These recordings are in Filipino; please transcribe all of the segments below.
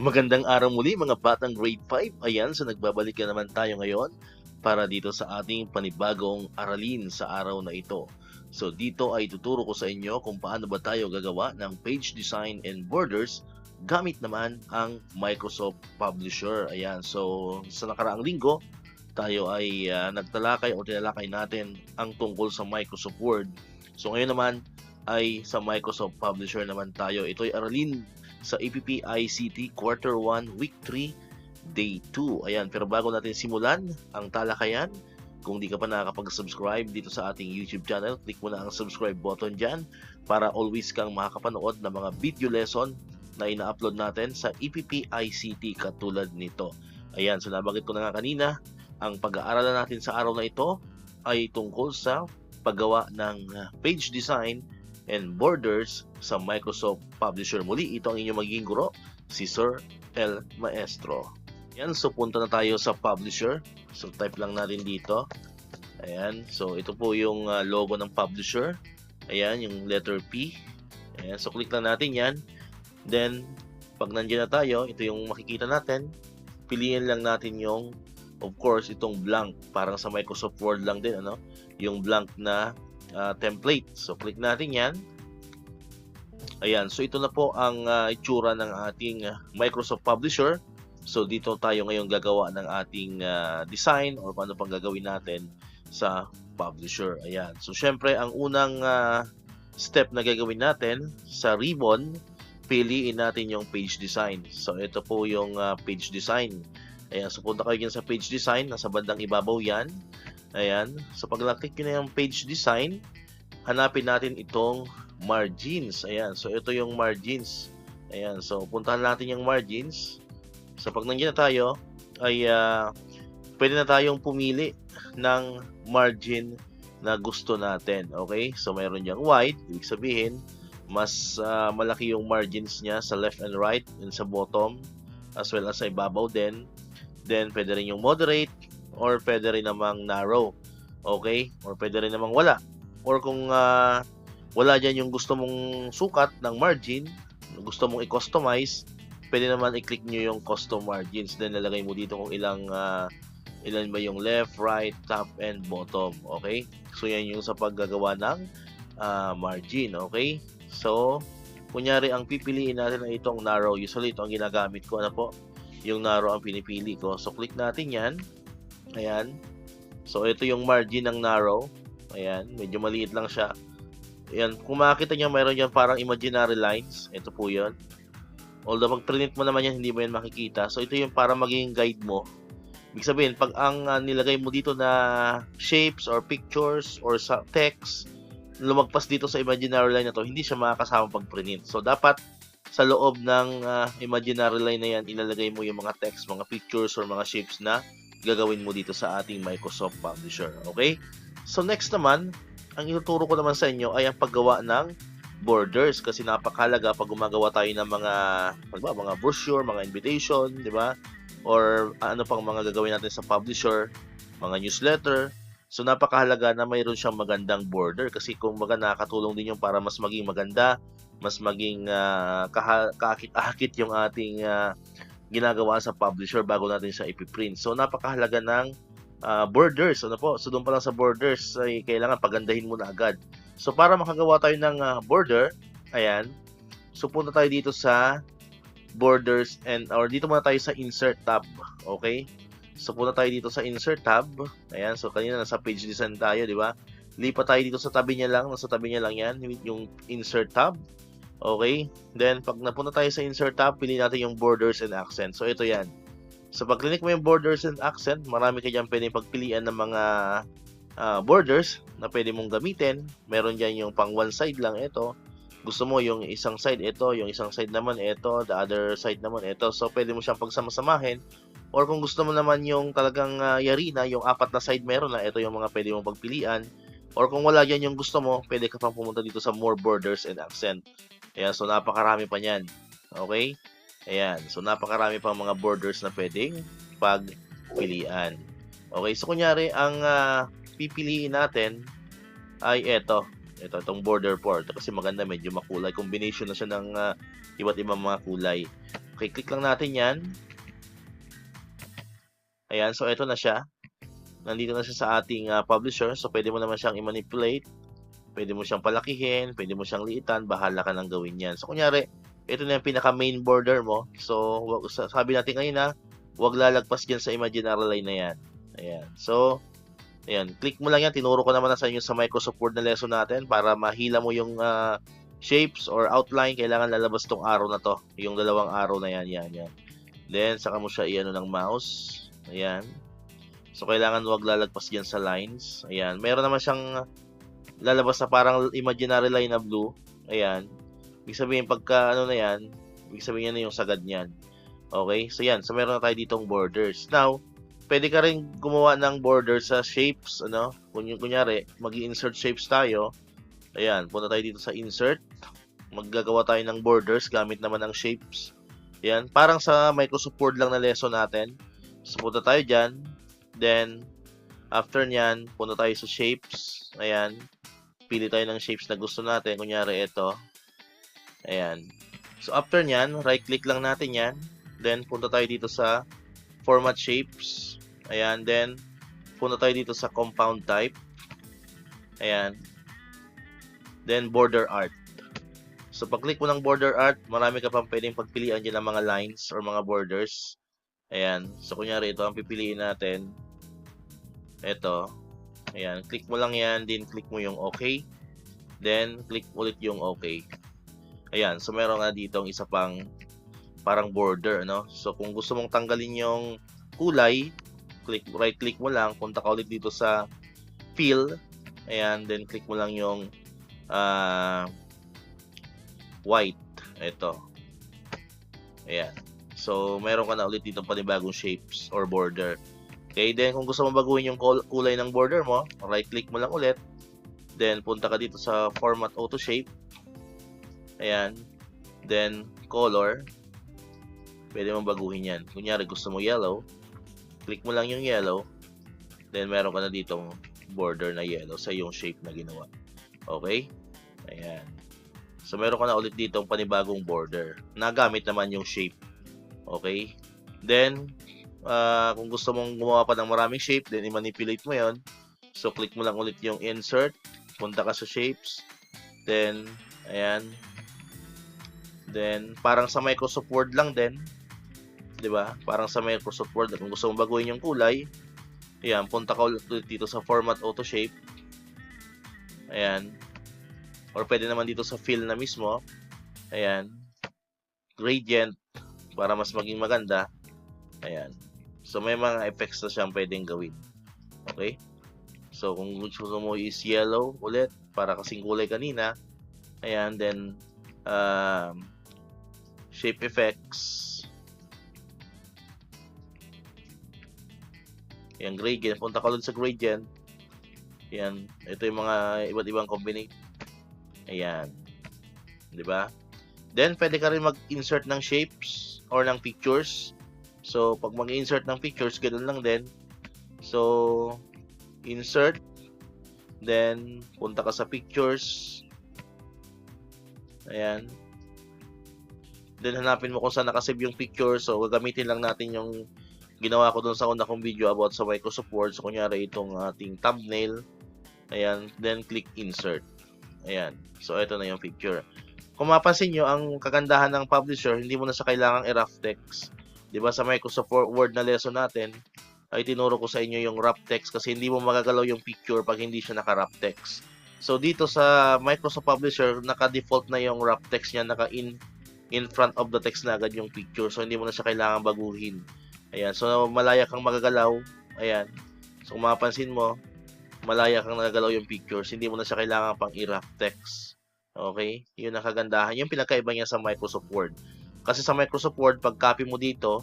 Magandang araw muli mga batang grade 5. Ayan, so nagbabalik na naman tayo ngayon para dito sa ating panibagong aralin sa araw na ito. So dito ay tuturo ko sa inyo kung paano ba tayo gagawa ng page design and borders gamit naman ang Microsoft Publisher. Ayan, so sa nakaraang linggo, tayo ay ah, nagtalakay o tinalakay natin ang tungkol sa Microsoft Word. So ngayon naman ay sa Microsoft Publisher naman tayo. Ito ay aralin sa APP ICT Quarter 1 Week 3 Day 2. Ayan, pero bago natin simulan ang talakayan, kung di ka pa nakakapag-subscribe dito sa ating YouTube channel, click mo na ang subscribe button dyan para always kang makakapanood ng mga video lesson na ina-upload natin sa EPP ICT katulad nito. Ayan, so nabanggit ko na nga kanina, ang pag-aaralan natin sa araw na ito ay tungkol sa paggawa ng uh, page design and borders sa Microsoft Publisher. Muli, ito ang inyong magiging guro, si Sir El Maestro. Yan, so punta na tayo sa Publisher. So type lang natin dito. Ayan, so ito po yung uh, logo ng Publisher. Ayan, yung letter P. Ayan, so click lang natin yan. Then, pag nandiyan na tayo, ito yung makikita natin. Piliin lang natin yung, of course, itong blank. Parang sa Microsoft Word lang din, ano? Yung blank na uh, template. So, click natin yan. Ayan, so ito na po ang uh, itsura ng ating uh, Microsoft Publisher. So, dito tayo ngayon gagawa ng ating uh, design or paano pang gagawin natin sa Publisher. Ayan. So, syempre, ang unang uh, step na gagawin natin sa ribbon, piliin natin yung page design. So, ito po yung uh, page design. Ayan, so punta kayo dyan sa page design, nasa bandang ibabaw yan. Ayan, so pag naklik na yung page design, hanapin natin itong margins. Ayan, so ito yung margins. Ayan, so puntahan natin yung margins. So pag nandiyan na tayo, ay uh, pwede na tayong pumili ng margin na gusto natin. Okay, so mayroon diyang wide, ibig sabihin, mas uh, malaki yung margins niya sa left and right and sa bottom as well as sa ibabaw din. Then, pwede rin yung moderate or pwede rin namang narrow. Okay? Or pwede rin namang wala. Or kung uh, wala dyan yung gusto mong sukat ng margin, gusto mong i-customize, pwede naman i-click nyo yung custom margins. Then, lalagay mo dito kung ilang uh, ilan ba yung left, right, top, and bottom. Okay? So, yan yung sa paggagawa ng uh, margin. Okay? So, kunyari, ang pipiliin natin ay itong narrow. Usually, ito ang ginagamit ko. Ano po? yung narrow ang pinipili ko. So, click natin yan. Ayan. So, ito yung margin ng narrow. Ayan. Medyo maliit lang siya. Ayan. Kung makikita nyo, mayroon yan parang imaginary lines. Ito po yun. Although, pag print mo naman yan, hindi mo yan makikita. So, ito yung para maging guide mo. Ibig sabihin, pag ang uh, nilagay mo dito na shapes or pictures or sa text, lumagpas dito sa imaginary line na to, hindi siya makakasama pag print. So, dapat sa loob ng uh, imaginary line na yan, ilalagay mo yung mga text, mga pictures, or mga shapes na gagawin mo dito sa ating Microsoft Publisher. Okay? So next naman, ang ituturo ko naman sa inyo ay ang paggawa ng borders kasi napakahalaga pag gumagawa tayo ng mga ba, mga brochure, mga invitation, di ba? Or ano pang mga gagawin natin sa publisher, mga newsletter. So napakahalaga na mayroon siyang magandang border kasi kung baga nakakatulong din yung para mas maging maganda mas maging uh, kaakit-akit yung ating uh, ginagawa sa publisher bago natin siya ipiprint. So napakahalaga ng uh, borders. Ano po? So doon pa lang sa borders ay kailangan pagandahin mo na agad. So para makagawa tayo ng uh, border, ayan. So punta tayo dito sa borders and or dito muna tayo sa insert tab. Okay? So punta tayo dito sa insert tab. Ayan, so kanina nasa page design tayo, di ba? Lipat tayo dito sa tabi niya lang, nasa tabi niya lang 'yan, yung insert tab. Okay? Then, pag napunta tayo sa insert tab, pili natin yung borders and accent. So, ito yan. So, pag click mo yung borders and accent, marami ka dyan pwedeng pagpilian ng mga uh, borders na pwede mong gamitin. Meron dyan yung pang one side lang, ito. Gusto mo yung isang side, ito. Yung isang side naman, ito. The other side naman, ito. So, pwede mo siyang pagsamasamahin. Or kung gusto mo naman yung talagang uh, yari na, yung apat na side meron na, ito yung mga pwede mong pagpilian. Or kung wala dyan yung gusto mo, pwede ka pang pumunta dito sa more borders and accent. Ayan, so napakarami pa niyan. Okay? Ayan, so napakarami pang mga borders na pwedeng pagpilian. Okay, so kunyari, ang uh, pipiliin natin ay ito. Ito, itong border port. Kasi maganda, medyo makulay. Combination na siya ng uh, iba't ibang mga kulay. Okay, click lang natin yan. Ayan, so ito na siya. Nandito na siya sa ating uh, publisher. So, pwede mo naman siyang i-manipulate. Pwede mo siyang palakihin. Pwede mo siyang liitan. Bahala ka nang gawin yan. So, kunyari, ito na yung pinaka main border mo. So, sabi natin ngayon na, huwag lalagpas dyan sa imaginary line na yan. Ayan. So, ayan. Click mo lang yan. Tinuro ko naman na sa inyo sa Microsoft Word na lesson natin para mahila mo yung uh, shapes or outline. Kailangan lalabas tong arrow na to. Yung dalawang arrow na yan. Yan, yan. Then, saka mo siya i-ano ng mouse. Ayan. So, kailangan wag lalagpas dyan sa lines. Ayan. Meron naman siyang lalabas na parang imaginary line na blue. Ayan. Ibig sabihin, pagka ano na yan, ibig sabihin yan na yung sagad niyan. Okay? So, yan. So, meron na tayo ditong borders. Now, pwede ka rin gumawa ng borders sa shapes. Ano? Kung yung kunyari, mag insert shapes tayo. Ayan. Punta tayo dito sa insert. Maggagawa tayo ng borders gamit naman ng shapes. Ayan. Parang sa Microsoft Word lang na lesson natin. So, punta tayo dyan. Then, after nyan, punta tayo sa shapes. Ayan. Pili tayo ng shapes na gusto natin. Kunyari, ito. Ayan. So, after nyan, right-click lang natin yan. Then, punta tayo dito sa format shapes. Ayan. Then, punta tayo dito sa compound type. Ayan. Then, border art. So, pag-click mo ng border art, marami ka pang pwedeng pagpilian dyan ng mga lines or mga borders. Ayan. So, kunyari, ito ang pipiliin natin. Ito. Ayan. Click mo lang yan. Then, click mo yung OK. Then, click ulit yung OK. Ayan. So, meron nga dito isa pang parang border, no? So, kung gusto mong tanggalin yung kulay, click, right-click mo lang. Punta ka ulit dito sa fill. Ayan. Then, click mo lang yung uh, white. Ito. Ayan. So, meron ka na ulit dito panibagong shapes or border. Okay, then kung gusto mo baguhin yung kulay ng border mo, right-click mo lang ulit. Then, punta ka dito sa Format Auto Shape. Ayan. Then, Color. Pwede mo baguhin yan. Kunyari, gusto mo yellow. Click mo lang yung yellow. Then, meron ka na ditong border na yellow sa yung shape na ginawa. Okay? Ayan. So, meron ka na ulit ditong panibagong border. Nagamit naman yung shape Okay? Then, uh, kung gusto mong gumawa pa ng maraming shape, then i-manipulate mo yon So, click mo lang ulit yung insert. Punta ka sa shapes. Then, ayan. Then, parang sa Microsoft Word lang din. 'di ba? Parang sa Microsoft Word, kung gusto mong baguhin yung kulay, ayan, punta ka ulit dito sa Format Auto Shape. Ayan. Or pwede naman dito sa fill na mismo. Ayan. Gradient para mas maging maganda. Ayan. So, may mga effects na siyang pwedeng gawin. Okay? So, kung gusto mo is yellow ulit, para kasing kulay kanina. Ayan, then, um, shape effects. Ayan, gradient. Punta ka ulit sa gradient. Ayan, ito yung mga iba't ibang combination. Ayan. ba? Then pwede ka rin mag-insert ng shapes or ng pictures. So, pag mag-insert ng pictures, ganoon lang din. So, insert. Then, punta ka sa pictures. Ayan. Then, hanapin mo kung saan nakasave yung picture. So, gagamitin lang natin yung ginawa ko dun sa una kong video about sa Microsoft Word. So, kunyari itong ating thumbnail. Ayan. Then, click insert. Ayan. So, ito na yung picture. Kung mapansin nyo, ang kagandahan ng publisher, hindi mo na sa kailangang i-rough text. Di ba sa Microsoft Word na lesson natin, ay tinuro ko sa inyo yung wrap text kasi hindi mo magagalaw yung picture pag hindi siya naka-wrap text. So dito sa Microsoft Publisher, naka-default na yung wrap text niya, naka-in in front of the text na agad yung picture. So hindi mo na siya kailangan baguhin. Ayan, so malaya kang magagalaw. Ayan. So kung mapansin mo, malaya kang nagagalaw yung pictures, hindi mo na siya kailangan pang i-wrap text. Okay? Yun ang kagandahan. Yung pinakaiba niya sa Microsoft Word. Kasi sa Microsoft Word, pag copy mo dito,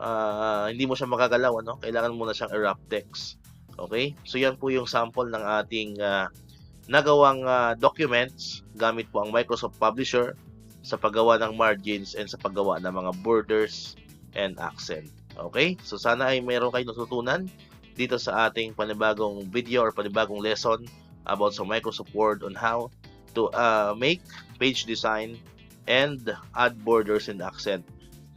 uh, hindi mo siya makagalaw. Ano? Kailangan mo na siyang i-wrap text. Okay? So, yan po yung sample ng ating uh, nagawang uh, documents gamit po ang Microsoft Publisher sa paggawa ng margins and sa paggawa ng mga borders and accent. Okay? So, sana ay mayroon kayong natutunan dito sa ating panibagong video or panibagong lesson about sa Microsoft Word on how to uh, make page design and add borders and accent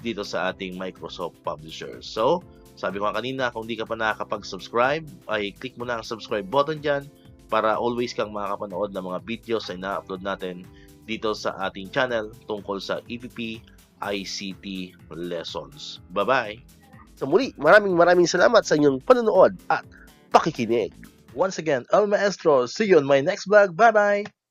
dito sa ating Microsoft Publisher. So, sabi ko kanina, kung di ka pa nakakapag-subscribe, ay click mo na ang subscribe button dyan para always kang makakapanood ng mga videos na ina-upload natin dito sa ating channel tungkol sa EPP ICT lessons. Bye-bye! Sa muli, maraming maraming salamat sa inyong panonood at pakikinig. Once again, El Maestro, see you on my next vlog. Bye-bye!